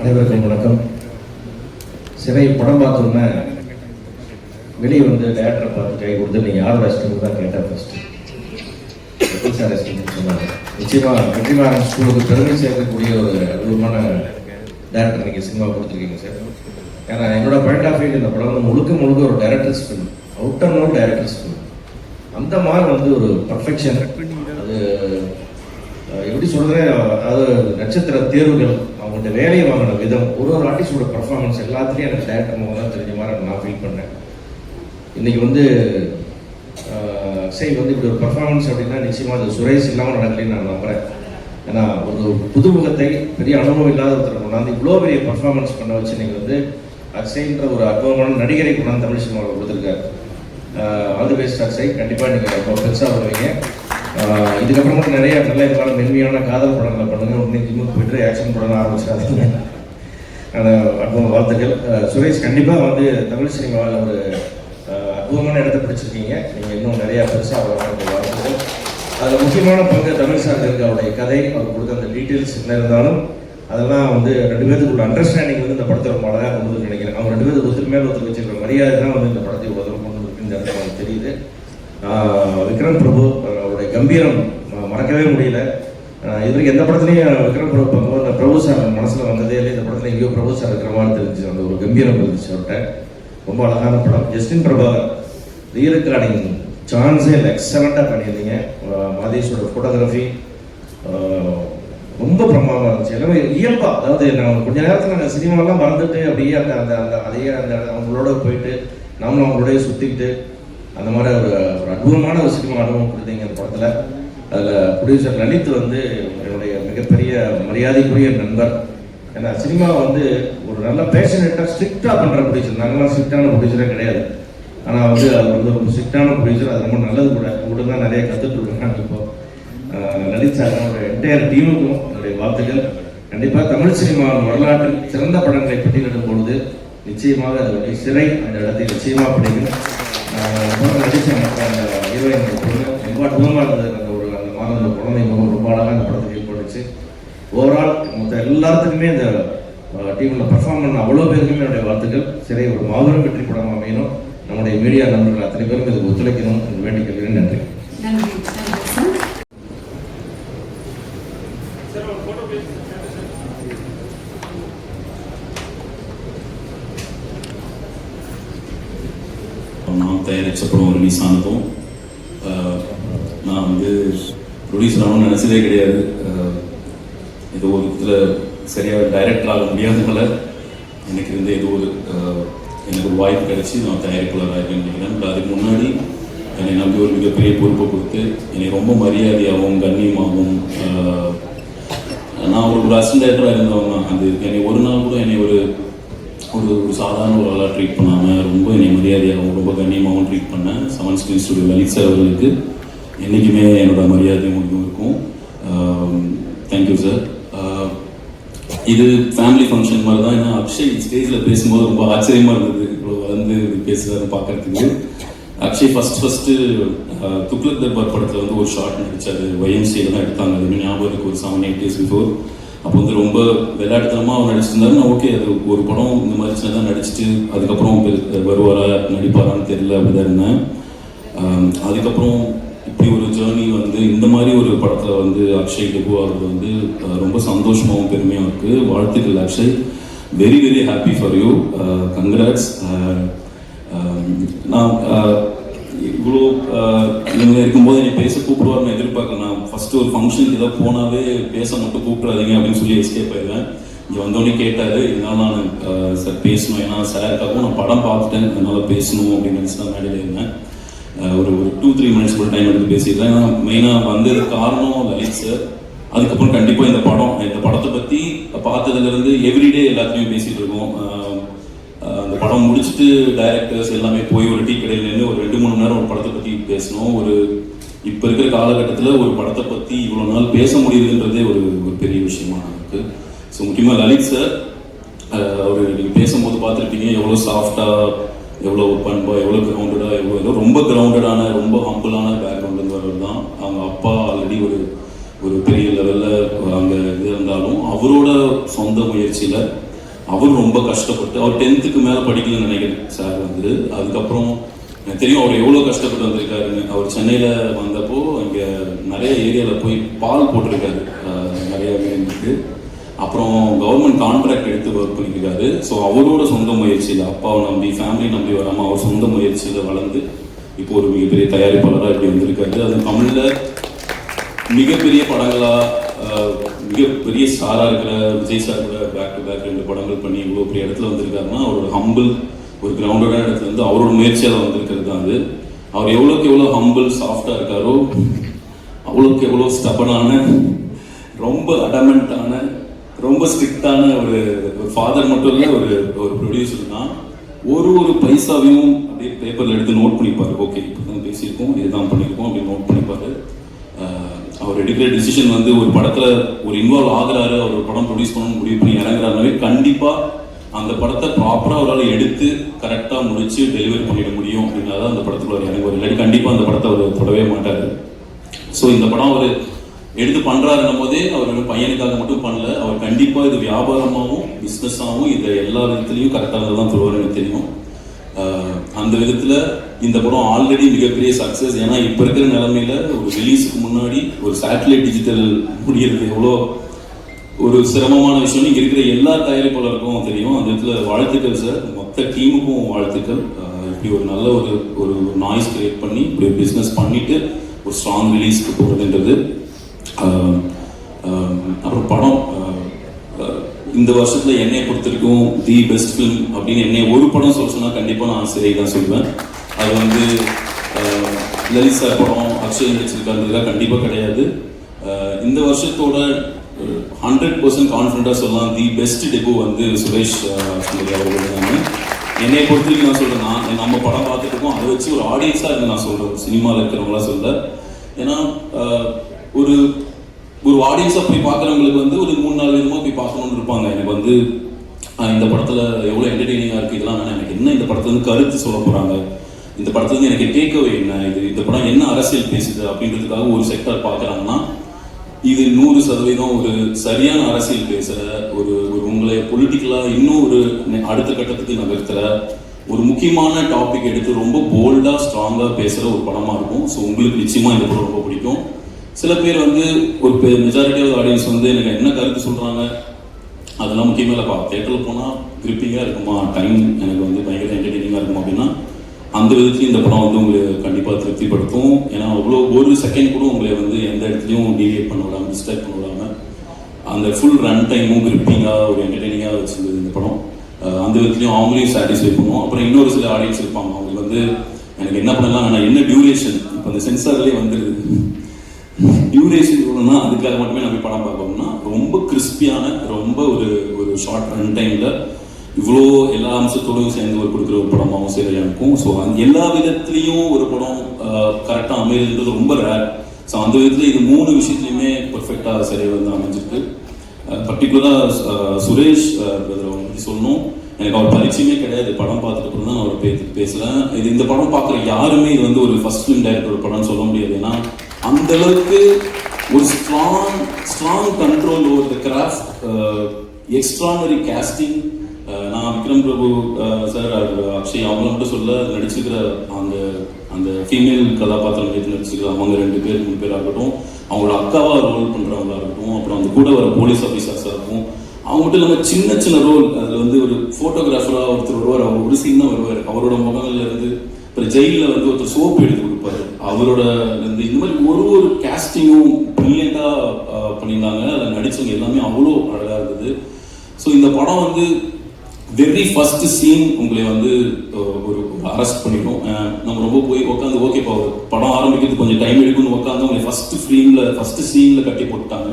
அனைவருக்கும் வணக்கம். சிறை படம் பார்த்தோன்னே வெளியே வந்து டேரக்டரை பார்த்து கை கொடுத்து நீங்கள் யார் அசிஸ்டன்ட் தான் கேட்டேன் ஃபஸ்ட்டு வெற்றி சார் சொன்னாங்க? நிச்சயமாக வெற்றிமாறன் ஸ்கூலுக்கு பெருமை சேர்க்கக்கூடிய ஒரு அற்புதமான டேரக்டர் நீங்கள் சினிமா கொடுத்துருக்கீங்க சார். ஏன்னா என்னோட பாயிண்ட் ஆஃப் வியூ இந்த படம் வந்து முழுக்க முழுக்க ஒரு directors film out and out directors film அந்த மாதிரி வந்து ஒரு பர்ஃபெக்ஷன் அது எப்படி சொல்கிறது அதாவது நட்சத்திர தேர்வுகள் அவங்கள்ட்ட வேலையை வாங்கின விதம் ஒரு ஒரு ஆர்டிஸ்டோட பர்ஃபார்மன்ஸ் எல்லாத்துலேயும் எனக்கு டேரக்டர் மூலம் தான் தெரிஞ்ச மாதிரி நான் ஃபீல் பண்ணேன் இன்னைக்கு வந்து அஹ், சரி வந்து இப்படி ஒரு பர்ஃபார்மன்ஸ் அப்படின்னா நிச்சயமாக அது சுரேஷ் இல்லாமல் நடக்கலன்னு நான் நம்புகிறேன் ஏன்னா ஒரு புதுமுகத்தை பெரிய அனுபவம் இல்லாத ஒருத்தர் கொண்டாந்து இவ்வளோ பெரிய பர்ஃபார்மன்ஸ் பண்ண வச்சு நீங்கள் வந்து அக்ஷய்ன்ற ஒரு அற்புதமான நடிகரை கொண்டாந்து தமிழ் சினிமாவில் கொடுத்துருக்காரு. ஆல் தி பெஸ்ட் அக்ஷய் கண்டிப்பாக நீங்கள் ரொம்ப பெருசாக வருவீங்க. இதுக்கப்புறம் மட்டும் நிறைய நல்ல இதுவான மென்மையான காதல் படங்களை பண்ணுங்க. உடனே ஜிம்முக்கு போயிட்டு ஆக்ஷன் படம் ஆரம்பிச்சிடாதீங்க. அந்த அற்புதமான வாழ்த்துக்கள். சுரேஷ் கண்டிப்பாக வந்து தமிழ் சினிமாவில் ஒரு அற்புதமான இடத்தை பிடிச்சிருக்கீங்க. நீங்கள் இன்னும் நிறையா பெருசாக வரணும் வாழ்த்துக்கள். அதில் முக்கியமான பங்கு தமிழ் சார் அவருடைய கதை. அவர் கொடுத்த அந்த டீட்டெயில்ஸ் என்ன இருந்தாலும் அதெல்லாம் வந்து ரெண்டு பேத்துக்குள்ள அண்டர்ஸ்டாண்டிங் வந்து இந்த படத்தை ரொம்ப அழகாக கொண்டு வந்து நினைக்கிறேன். அவங்க ரெண்டு பேருக்கு ஒருத்தர் மேல ஒருத்தர் வச்சிருக்கிற மரியாதை தான் வந்து இந்த படத்தை இவ்வளோ தூரம் கொண்டு வந்து இந்த இடத்துல எனக்கு தெரியுது. விக்ரம் பிரபு கம்பீரம் மறக்கவே முடியல. இதுவரைக்கும் இது வரைக்கும் எந்த படத்துலையும் விக்ரம் பிரபு அந்த பிரபு சார் மனசில் வந்ததே இல்லை. இந்த படத்தில் எங்கேயோ பிரபு சார் இருக்கிற மாதிரி தெரிஞ்சு அந்த ஒரு கம்பீரம் இருந்துச்சு அவர்கிட்ட. ரொம்ப அழகான படம். ஜஸ்டின் பிரபாகர் ரீரெக்கார்டிங் சான்ஸே இல்லை. எக்ஸலண்ட்டாக பண்ணியிருந்தீங்க. மாதேஷோட ஃபோட்டோகிராஃபி ரொம்ப பிரமாதமாக இருந்துச்சு. எல்லாமே இயல்பாக அதாவது நாங்கள் கொஞ்ச நேரத்தில் நாங்கள் சினிமாலாம் மறந்துட்டு அப்படியே அந்த அந்த அந்த அதையே அந்த அவங்களோட போயிட்டு நம்மளும் அவங்களோடய சுற்றிக்கிட்டு அந்த மாதிரி ஒரு ஒரு அற்புதமான ஒரு சினிமா அனுபவம் கொடுத்தீங்க அந்த படத்தில். அதில் ப்ரொடியூசர் லலித் வந்து என்னுடைய மிகப்பெரிய மரியாதைக்குரிய நண்பர். ஏன்னா சினிமா வந்து ஒரு நல்ல பேஷனேட்டாக ஸ்ட்ரிக்டாக பண்ணுற ப்ரொடியூசர் நாங்களாம் ஸ்ட்ரிக்டான ப்ரொடியூசரே கிடையாது. ஆனால் வந்து அது வந்து ஒரு ஸ்ட்ரிக்டான ப்ரொடியூசர் அது ரொம்ப நல்லது கூட. கூட தான் நிறைய கற்றுட்டு இருக்காங்க இப்போ லலித் சார் என்டையர் டீமுக்கும் என்னுடைய வாழ்த்துக்கள். கண்டிப்பாக தமிழ் சினிமா வரலாற்றில் சிறந்த படங்களை பட்டியலிடும் பொழுது நிச்சயமாக அது சிறை. அந்த இடத்தை நிச்சயமாக பிடிக்கும். நடித்த மற்ற அந்த ஹீரோயின் பொண்ணு ரொம்ப அற்புதமாக இருந்தது அந்த ஒரு அந்த மாதம் அந்த குழந்தை முகம் ரொம்ப அழகாக அந்த படத்துக்கு ஏற்பட்டுச்சு ஓவரால் மொத்த எல்லாத்துக்குமே இந்த டீமில் பர்ஃபார்ம் பண்ண அவ்வளோ பேருக்குமே என்னுடைய வாழ்த்துக்கள். சிறை ஒரு மாபெரும் வெற்றி படம் அமையணும். நம்முடைய மீடியா நண்பர்கள் அத்தனை பேரும் இதுக்கு ஒத்துழைக்கணும். என்று வேண்டிக் கொள்கிறேன். நன்றி நன்றி சார் நான் தயாரித்த படம் ரிலீஸ் ஆனதும் நான் வந்து ரிலீஸ் ஆகணும்னு நினச்சதே கிடையாது. ஏதோ ஒரு இதில் சரியாக டைரக்டர் ஆக முடியாதனால எனக்கு இருந்த ஏதோ ஒரு எனக்கு ஒரு வாய்ப்பு கிடைச்சி நான் தயாரிப்பாளராக இருக்கேன்னு நினைக்கிறேன் பட் அதுக்கு முன்னாடி என்னை நம்பி ஒரு மிகப்பெரிய பொறுப்பை கொடுத்து என்னை ரொம்ப மரியாதையாகவும் கண்ணியமாகவும் நான் ஒரு அசிஸ்டன்ட் டைரக்டராக இருந்தவங்க அது என்னை ஒரு நாள் கூட என்னை ஒரு ஒரு ஒரு சாதாரண ஒரு ஆளாக ட்ரீட் பண்ணாமல் ரொம்ப என்னை மரியாதையாகவும் ரொம்ப கண்ணியமாகவும் ட்ரீட் பண்ணேன் Seven Screen Studio Lalit sir அவர்களுக்கு என்றைக்குமே என்னோட மரியாதை முடிவும் இருக்கும். தேங்க்யூ சார் இது ஃபேமிலி ஃபங்க்ஷன் மாதிரி தான். ஏன்னா அக்ஷய் ஸ்டேஜில் பேசும்போது ரொம்ப ஆச்சரியமாக இருந்தது. இவ்வளோ வளர்ந்து பேசுகிறாரு பார்க்குறதுக்கு. அக்ஷய் ஃபஸ்ட் ஃபஸ்ட்டு துக்ளக் தர்பார் படத்தில் வந்து ஒரு ஷார்ட் நடிச்சாரு. ஒய்எம்சியில் தான் எடுத்தாங்க. அது ஞாபகம் இருக்குது ஒரு செவன் எயிட் டேஸ் பிஃபோர் அப்போ வந்து ரொம்ப விளையாட்டுத்தனமாக அவர் நடிச்சிருந்தாரு. நான் ஓகே அது ஒரு படம் இந்த மாதிரி சின்னதாக நடிச்சிட்டு அதுக்கப்புறம் வருவாரா நடிப்பாரான்னு தெரியல அப்படிதான் இருந்தேன். அதுக்கப்புறம் இப்படி ஒரு ஜேர்னி வந்து இந்த மாதிரி ஒரு படத்தில் வந்து அக்ஷய் டெபு அவர் வந்து ரொம்ப சந்தோஷமாகவும் பெருமையாக இருக்குது வாழ்த்துக்கள் Akshay very very happy for you congrats நான் இவ்வளோ இவங்க இருக்கும்போது என்னை பேச கூப்பிடுவார்னு எதிர்பார்க்கல. நான் ஃபஸ்ட்டு ஒரு ஃபங்க்ஷனுக்கு ஏதாவது போனாவே பேச மட்டும் கூப்பிடாதீங்க அப்படின்னு சொல்லி எஸ்கேப் ஆயிடுவேன். இங்கே வந்தோடனே கேட்டார் இதனால நான் சார் பேசணும். ஏன்னா சாருக்காகவும் நான் படம் பார்த்துட்டேன். அதனால பேசணும் அப்படின்னு நினச்சி தான் மேடையில் இருந்தேன். ஒரு ஒரு டூ த்ரீ மினிட்ஸ் கூட டைம் எடுத்து பேசிடுறேன் ஏன்னா மெயினாக வந்தது காரணம் லலித் சார் அதுக்கப்புறம் கண்டிப்பாக இந்த படம் இந்த படத்தை பற்றி பார்த்ததுலேருந்து எவ்ரிடே எல்லாத்துலேயும் பேசிகிட்டு இருக்கோம். அந்த படம் முடிச்சுட்டு டைரக்டர்ஸ் எல்லாமே போய் ஒரு டீ கடையில் நின்று ஒரு ரெண்டு மூணு மணி நேரம் ஒரு படத்தை பற்றி பேசணும். ஒரு இப்போ இருக்கிற காலகட்டத்தில் ஒரு படத்தை பற்றி இவ்வளோ நாள் பேச முடியுதுன்றதே ஒரு ஒரு பெரிய விஷயமா இருக்குது ஸோ முக்கியமாக லலித் சார் அவர் நீங்கள் பேசும்போது பார்த்துருப்பீங்க எவ்வளோ சாஃப்டாக எவ்வளோ பண்பாக எவ்வளோ கிரவுண்டடாக எவ்வளோ ரொம்ப கிரவுண்டடான ரொம்ப ஹம்பிளான பேக்ரவுண்ட்லேருந்து வரவர் தான். அவங்க அப்பா ஆல்ரெடி ஒரு ஒரு பெரிய லெவலில் அங்கே இது இருந்தாலும் அவரோட சொந்த முயற்சியில் அவர் ரொம்ப கஷ்டப்பட்டு அவர் டென்த்துக்கு மேலே படிக்கலன்னு நினைக்கிறேன் சார் வந்து. அதுக்கப்புறம் எனக்கு தெரியும் அவர் எவ்வளோ கஷ்டப்பட்டு வந்திருக்காருன்னு. அவர் சென்னையில் வந்தப்போ இங்கே நிறைய ஏரியாவில் போய் பால் போட்டிருக்காரு. நிறைய வீடுங்களுக்கு அப்புறம் கவர்மெண்ட் கான்ட்ராக்ட் எடுத்து ஒர்க் பண்ணியிருக்காரு ஸோ அவரோட சொந்த முயற்சியில் அப்பாவை நம்பி ஃபேமிலி நம்பி வராமல் அவர் சொந்த முயற்சியில் வளர்ந்து இப்போ ஒரு மிகப்பெரிய தயாரிப்பாளராக இப்படி வந்திருக்காரு. அது தமிழில் மிகப்பெரிய படங்களாக மிகப்பெரிய ஸ்டாராக இருக்கிற விஜய் சார் கூட பேக் டு பேக் ரெண்டு படங்கள் பண்ணி இவ்வளோ பெரிய இடத்துல வந்திருக்காருன்னா அவரோட ஹம்பிள் ஒரு கிரவுண்டடான இடத்துல இருந்து அவரோட முயற்சியால் வந்திருக்கிறது தான் அது. அவர் எவ்வளோக்கு எவ்வளோ ஹம்பிள் சாஃப்டாக இருக்காரோ அவ்வளோக்கு எவ்வளோ ஸ்டபனான ரொம்ப அடமெண்ட்டான ரொம்ப ஸ்ட்ரிக்டான ஒரு ஒரு ஃபாதர் மட்டும் இல்லை ஒரு ஒரு ப்ரொடியூசர் தான். ஒரு ஒரு பைசாவையும் அப்படியே பேப்பரில் எடுத்து நோட் பண்ணிப்பார். ஓகே இப்போ தான் பேசியிருக்கோம் இதுதான் பண்ணியிருக்கோம் அப்படி நோட் பண்ணிப்பார். அவர் எடுக்கிற டிசிஷன் வந்து ஒரு படத்தில் ஒரு இன்வால்வ் ஆகுறாரு அவர் ஒரு படம் ப்ரொடியூஸ் பண்ணணும்னு முடிவு பண்ணி இறங்குறாருனாவே கண்டிப்பாக அந்த படத்தை ப்ராப்பராக அவரால் எடுத்து கரெக்டாக முடிச்சு டெலிவரி பண்ணிட முடியும் அப்படின்னா தான் அந்த படத்தில் அவர் இறங்குவார். இல்லாட்டி கண்டிப்பாக அந்த படத்தை அவர் தொடவே மாட்டார். ஸோ இந்த படம் அவர் எடுத்து பண்ணுறாருன்னும் போதே அவர் பையனுக்காக மட்டும் பண்ணல. அவர் கண்டிப்பாக இது வியாபாரமாகவும் பிஸ்னஸாகவும் இதை எல்லா விதத்துலையும் கரெக்டாக தான் சொல்லுவார் எனக்கு தெரியும். அந்த விதத்தில் இந்த படம் ஆல்ரெடி மிகப்பெரிய சக்சஸ் ஏன்னா இப்போ இருக்கிற நிலமையில ஒரு ரிலீஸுக்கு முன்னாடி ஒரு சேட்டலைட் டிஜிட்டல் முடியறது எவ்வளோ ஒரு சிரமமான விஷயம் இங்கே இருக்கிற எல்லா தயாரிப்பாளருக்கும் தெரியும். அந்த இடத்துல வாழ்த்துக்கள் சார் மொத்த டீமுக்கும் வாழ்த்துக்கள். இப்படி ஒரு நல்ல ஒரு ஒரு நாய்ஸ் கிரியேட் பண்ணி இப்படி ஒரு பிஸ்னஸ் பண்ணிட்டு ஒரு ஸ்ட்ராங் ரிலீஸ்க்கு போகிறதுன்றது அப்புறம் படம் இந்த வருஷத்துல என்னை பொறுத்திருக்கும் தி பெஸ்ட் ஃபிலிம் அப்படின்னு என்னை ஒரு படம் சொல்ல சொன்னா கண்டிப்பா நான் சிறை தான் சொல்லுவேன் அது வந்து லலித் சார் படம் அக்ஷய் நடிச்சிருக்காரு கண்டிப்பாக கண்டிப்பா கிடையாது. இந்த வருஷத்தோட ஹண்ட்ரட் பர்சன்ட் கான்ஃபிடண்டாக சொல்லலாம். தி பெஸ்ட் டெபு வந்து சுரேஷ் சுந்தரி அவர்கள் தான் என்னை பொறுத்தவரைக்கும் நான் சொல்கிறேன் நான் நம்ம படம் பார்த்துட்டு இருக்கோம். அதை வச்சு ஒரு ஆடியன்ஸாக இருந்து நான் சொல்கிறேன் சினிமாவில் இருக்கிறவங்களாம் சொல்ல. ஏன்னா ஒரு ஒரு ஆடியன்ஸாக போய் பார்க்குறவங்களுக்கு வந்து ஒரு மூணு நாலு விதமாக போய் பார்க்கணும்னு இருப்பாங்க எனக்கு வந்து இந்த படத்தில் எவ்வளோ என்டர்டெய்னிங்காக இருக்குது இதெல்லாம் வேணாம். எனக்கு என்ன இந்த படத்துலேருந்து கருத்து சொல்ல போகிறாங்க இந்த படத்துலேருந்து எனக்கு டேக்அவே என்ன? இது இந்த படம் என்ன அரசியல் பேசுது? அப்படின்றதுக்காக ஒரு செக்டர் பார்க்குறாங்கன்னா இது நூறு சதவீதம் ஒரு சரியான அரசியல் பேசுகிற ஒரு ஒரு உங்களை பொலிட்டிக்கலாக இன்னும் ஒரு அடுத்த கட்டத்துக்கு நகர்த்துற ஒரு முக்கியமான டாபிக் எடுத்து ரொம்ப போல்டாக ஸ்ட்ராங்காக பேசுகிற ஒரு படமாக இருக்கும். ஸோ உங்களுக்கு நிச்சயமாக இந்த படம் ரொம்ப பிடிக்கும். சில பேர் வந்து ஒரு மெஜாரிட்டி ஆஃப் ஆடியன்ஸ் வந்து எனக்கு என்ன கருத்து சொல்கிறாங்க அதெல்லாம் முக்கியமாக இல்லைப்பா. தேட்டரில் போனால் கிரிப்பிங்காக இருக்குமா? டைம் எனக்கு வந்து பயங்கர என்டர்டெய்னிங்காக இருக்குமா அப்படின்னா அந்த விதத்துலையும் இந்த படம் வந்து உங்களை கண்டிப்பாக திருப்திப்படுத்தும். ஏன்னா அவ்வளோ ஒரு செகண்ட் கூட உங்களை வந்து எந்த இடத்துலையும் டீவியேட் பண்ண விடாமல் டிஸ்டர்ப் பண்ண விடாமல் அந்த ஃபுல் ரன் டைமும் கிரிப்பிங்காக ஒரு என்டர்டெய்னிங்காக வச்சுருந்தது இந்த படம். அந்த விதத்துலையும் அவங்களையும் சாட்டிஸ்ஃபை பண்ணுவோம் அப்புறம் இன்னொரு சில ஆடியன்ஸ் இருப்பாங்க. அவங்களுக்கு வந்து எனக்கு என்ன பண்ணலாம் ஆனால் என்ன டியூரேஷன் இப்போ அந்த சென்சார்லேயே வந்துடுது டியூரேஷன் சொல்லணும்னா அதுக்காக மட்டுமே நம்ம படம் பார்க்கணும்னா ரொம்ப கிறிஸ்பியான ரொம்ப ஒரு ஒரு ஷார்ட் ரன் டைம்ல இவ்வளோ எல்லா அம்சத்தோடையும் சேர்ந்து ஒரு கொடுக்குற ஒரு படமாகவும் சரியாக இருக்கும். ஸோ அந்த எல்லா விதத்துலேயும் ஒரு படம் கரெக்டாக அமையுதுன்றது ரொம்ப ரேர் ஸோ அந்த விதத்தில் இது மூணு விஷயத்துலையுமே பர்ஃபெக்டாக சரியாக வந்து அமைஞ்சிருக்கு. பர்டிகுலராக சுரேஷ் பிரதர் அவங்க பற்றி சொல்லணும். எனக்கு அவர் பரிச்சயமே கிடையாது. படம் பார்த்துட்டு அப்புறம் தான் நான் அவர் பேசுகிறேன் இது இந்த படம் பார்க்குற யாருமே இது வந்து ஒரு ஃபர்ஸ்ட் ஃபிலிம் டைரக்டர் படம்னு சொல்ல முடியாது. ஏன்னா அந்த அளவுக்கு ஒரு strong strong control over the craft extraordinary casting நான் விக்ரம் பிரபு uh, சார் அக்ஷய் அவங்கள மட்டும் சொல்ல நடிச்சிருக்கிற அந்த அந்த ஃபீமேல் கதாபாத்திரம் எடுத்து நடிச்சிருக்கிற அவங்க ரெண்டு பேர் மூணு பேர் ஆகட்டும் அவங்களோட அக்காவாக ரோல் பண்ணுறவங்களா இருக்கட்டும் அப்புறம் அந்த கூட வர போலீஸ் ஆஃபீஸர்ஸாக இருக்கும் அவங்க மட்டும் இல்லாமல் சின்ன சின்ன ரோல் அதில் வந்து ஒரு ஃபோட்டோகிராஃபராக ஒருத்தர் வருவார் அவர் ஒரு சீன் தான் வருவார். அவரோட முகங்கள்லேருந்து இப்போ அப்புறம் ஜெயிலில் வந்து ஒருத்தர் சோப்பு எடுத்து கொடுப்பாரு. அவரோட இந்த இந்த மாதிரி ஒரு ஒரு கேஸ்டிங்கும் ப்ரில்லியண்ட்டாக பண்ணியிருந்தாங்க. அதில் நடிச்சவங்க எல்லாமே அவ்வளோ அழகாக இருந்தது. ஸோ இந்த படம் வந்து வெரி ஃபர்ஸ்ட் சீன் உங்களை வந்து ஒரு அரெஸ்ட் பண்ணிடும். நம்ம ரொம்ப போய் உட்காந்து ஓகேப்பா ஒரு படம் ஆரம்பிக்கிறதுக்கு கொஞ்சம் டைம் எடுக்கும்னு உட்காந்து உங்களை ஃபர்ஸ்ட் ஃப்ரீமில் ஃபர்ஸ்ட் சீனில் கட்டி போட்டாங்க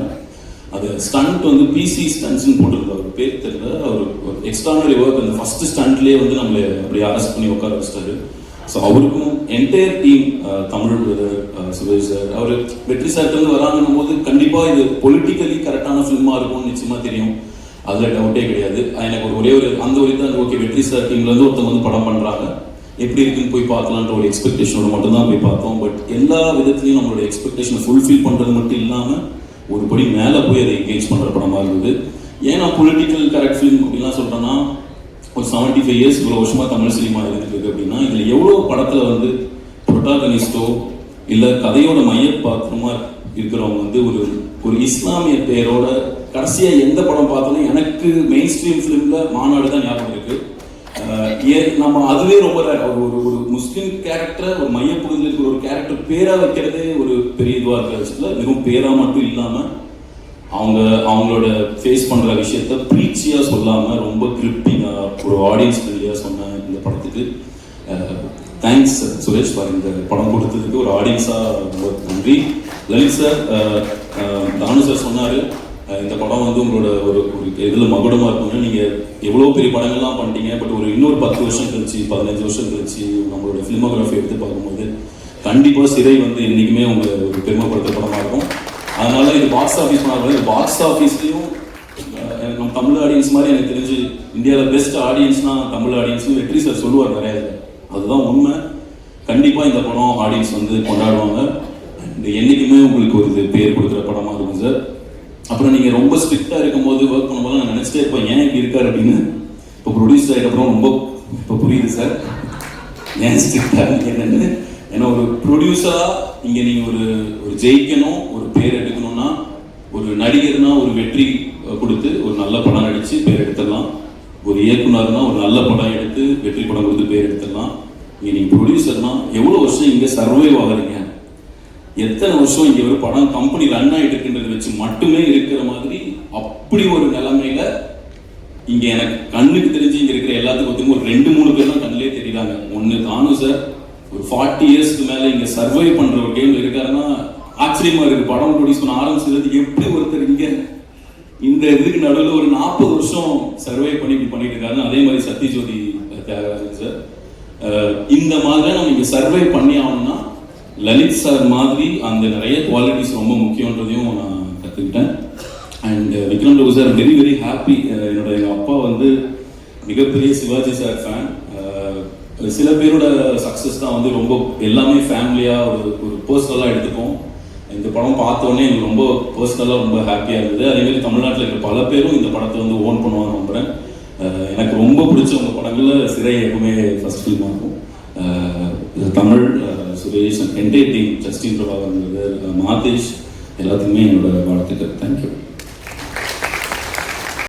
அது ஸ்டண்ட் வந்து பிசி ஸ்டன்ட்ஸ்னு போட்டிருந்தார் பேர் தெரியல. அவர் எக்ஸ்ட்ரானரி ஒர்க் அந்த ஃபர்ஸ்ட் ஸ்டண்ட்லேயே வந்து நம்மளை அப்படியே அரெஸ்ட் பண்ணி உட்கார வச்சிட்டாரு. ஸோ அவருக்கும் entire team Tamil brother Suresh sir அவர் வெற்றி சார்ட்டு வராங்கன்னும் போது கண்டிப்பாக இது பொலிட்டிக்கலி கரெக்டான ஃபிலிமாக இருக்கும்னு நிச்சயமாக தெரியும். அதில் டவுட்டே கிடையாது. எனக்கு ஒரு ஒரே ஒரு அந்த ஒரு தான் ஓகே வெற்றி சார் டீம்லேருந்து ஒருத்தவங்க வந்து படம் பண்ணுறாங்க எப்படி இருக்குன்னு போய் பார்க்கலான்ற ஒரு எக்ஸ்பெக்டேஷனோட மட்டும் தான் போய் பார்த்தோம். பட் எல்லா விதத்துலையும் நம்மளோட எக்ஸ்பெக்டேஷனை ஃபுல்ஃபில் பண்ணுறது மட்டும் இல்லாமல் ஒரு படி மேலே போய் அதை என்கேஜ் பண்ணுற படமாக இருந்தது. ஏன் நான் பொலிட்டிக்கல் கரெக்ட் ஃபிலிம் அப்படின்லாம் சொல்கிறேன்னா ஒரு செவன்ட்டி ஃபைவ் இயர்ஸ் இவ்வளோ வருஷமாக தமிழ் சினிமா இருந்துருக்கு அப்படின்னு எவ்வளோ படத்தில் வந்து புரோட்டாகனிஸ்டோ இல்லை கதையோட மையப்பாத்திரமா இருக்கிறவங்க வந்து ஒரு ஒரு இஸ்லாமிய பேரோட கடைசியாக எந்த படம் பார்த்தாலும் எனக்கு மெயின் ஸ்ட்ரீம் ஃபிலிமில் மாநாடு தான் ஞாபகம் இருக்கு. அஹ் ஏன் நம்ம அதுவே ரொம்ப ஒரு ஒரு முஸ்லீம் கேரக்டரை ஒரு மையப்பகுதியில் இருக்கிற ஒரு கேரக்டர் பேராக வைக்கிறதே ஒரு பெரிய இதுவாக இருக்கிற விஷயத்தில் வெறும் பேராக மட்டும் இல்லாமல் அவங்க அவங்களோட ஃபேஸ் பண்ற விஷயத்த ப்ரீச்சியா சொல்லாம ரொம்ப கிரிப்பிங்கா ஒரு ஆடியன்ஸ் ஃப்ரெண்ட்லியா சொன்ன இந்த படத்துக்கு. தேங்க்ஸ் சுரேஷ் ஃபார் இந்த படம் கொடுத்ததுக்கு ஒரு ஆடியன்ஸாக ரொம்ப நன்றி. லலித் சார் தானு சார் சொன்னார் இந்த படம் வந்து உங்களோட ஒரு ஒரு இதில் மகுடமாக இருக்கும்னு நீங்கள் எவ்வளோ பெரிய படங்கள்லாம் பண்ணிட்டீங்க பட் ஒரு இன்னொரு பத்து வருஷம் கழிச்சு பதினஞ்சு வருஷம் கழிச்சு நம்மளோட ஃபிலிமோகிராஃபி எடுத்து பார்க்கும்போது கண்டிப்பாக சிறை வந்து என்றைக்குமே உங்களை ஒரு பெருமைப்படுத்த படமாக இருக்கும். அதனால இது பாக்ஸ் ஆஃபீஸ் பண்ணாலும் இது பாக்ஸ் ஆஃபீஸ்லையும் நம்ம தமிழ் ஆடியன்ஸ் மாதிரி எனக்கு தெரிஞ்சு இந்தியாவில் பெஸ்ட் ஆடியன்ஸ்னால் தமிழ் ஆடியன்ஸ்னு வெற்றி சார் சொல்லுவார் நிறையா அதுதான் உண்மை. கண்டிப்பாக இந்த படம் ஆடியன்ஸ் வந்து கொண்டாடுவாங்க. இந்த என்றைக்குமே உங்களுக்கு ஒரு இது பேர் கொடுக்குற படமாக இருக்கும் சார். அப்புறம் நீங்கள் ரொம்ப ஸ்ட்ரிக்டாக இருக்கும்போது ஒர்க் பண்ணும்போது நான் நினச்சிட்டே இருப்பேன் ஏன் இப்படி இருக்கார்? அப்படின்னு. இப்போ ப்ரொடியூஸ் ஆகிட்டப்புறம் ரொம்ப இப்போ புரியுது சார். ஏன் ஸ்ட்ரிக்டாக என்னென்னு. ஏன்னா ஒரு ப்ரொடியூஸராக இங்கே நீங்கள் ஒரு ஒரு ஜெயிக்கணும் ஒரு பேர் எடுக்கணும்னா ஒரு நடிகர்னா ஒரு வெற்றி கொடுத்து ஒரு நல்ல படம் நடித்து பேர் எடுத்துடலாம். ஒரு இயக்குனர்னா ஒரு நல்ல படம் எடுத்து வெற்றி படம் கொடுத்து பேர் எடுத்துடலாம். இங்கே நீங்கள் ப்ரொடியூசர்னா எவ்வளோ வருஷம் இங்கே சர்வைவ் ஆகுறீங்க? எத்தனை வருஷம் இங்கே ஒரு படம் கம்பெனி ரன் ஆகிட்டு இருக்குன்றதை வச்சு மட்டுமே இருக்கிற மாதிரி அப்படி ஒரு நிலைமையில இங்கே எனக்கு கண்ணுக்கு தெரிஞ்சு இங்கே இருக்கிற எல்லாத்துக்கும் ஒருத்தங்க ஒரு ரெண்டு மூணு பேர் தான் கண்ணிலே தெரியுறாங்க. ஒன்று தானு சார் ஒரு ஃபார்ட்டி இயர்ஸ்க்கு மேலே இங்கே சர்வை பண்ணுற ஒரு கேம் இருக்காருன்னா ஆச்சரியமா இருக்கு. படம் ப்ரொடியூஸ் பண்ண ஆரம்பிச்சது எப்படி ஒருத்தர் இங்க இந்த இதுக்கு நடுவில் ஒரு நாற்பது வருஷம் சர்வே பண்ணி பண்ணிட்டு இருக்காங்க அதே மாதிரி சத்யஜோதி தியாகராஜன் சார் இந்த மாதிரி நம்ம இங்கே சர்வே பண்ணி ஆகணும்னா லலித் சார் மாதிரி அந்த நிறைய குவாலிட்டிஸ் ரொம்ப முக்கியன்றதையும் நான் கற்றுக்கிட்டேன் and Vikram Prabhu sir very very happy என்னோட எங்கள் அப்பா வந்து மிகப்பெரிய சிவாஜி சார் ஃபேன் சில பேரோட சக்ஸஸ் தான் வந்து ரொம்ப எல்லாமே ஃபேமிலியாக ஒரு ஒரு பர்சனலாக எடுத்துப்போம். இந்த படம் பார்த்தோன்னே எனக்கு ரொம்ப பர்சனலாக ரொம்ப ஹாப்பியாக இருந்தது. அதேமாதிரி தமிழ்நாட்டில் இருக்கிற பல பேரும் இந்த படத்தை வந்து ஓன் பண்ணுவாங்க நம்புறேன். எனக்கு ரொம்ப பிடிச்ச உங்கள் படங்களில் சிறை எப்பவுமே ஃபர்ஸ்ட் ஃபில்மாக இருக்கும். இது தமிழ் சுரேஷ் என்டே டீம் ஜஸ்டின் பிரபாகர் மாதேஷ் எல்லாத்துக்குமே என்னோட வாழ்த்துக்கள். தேங்க்யூ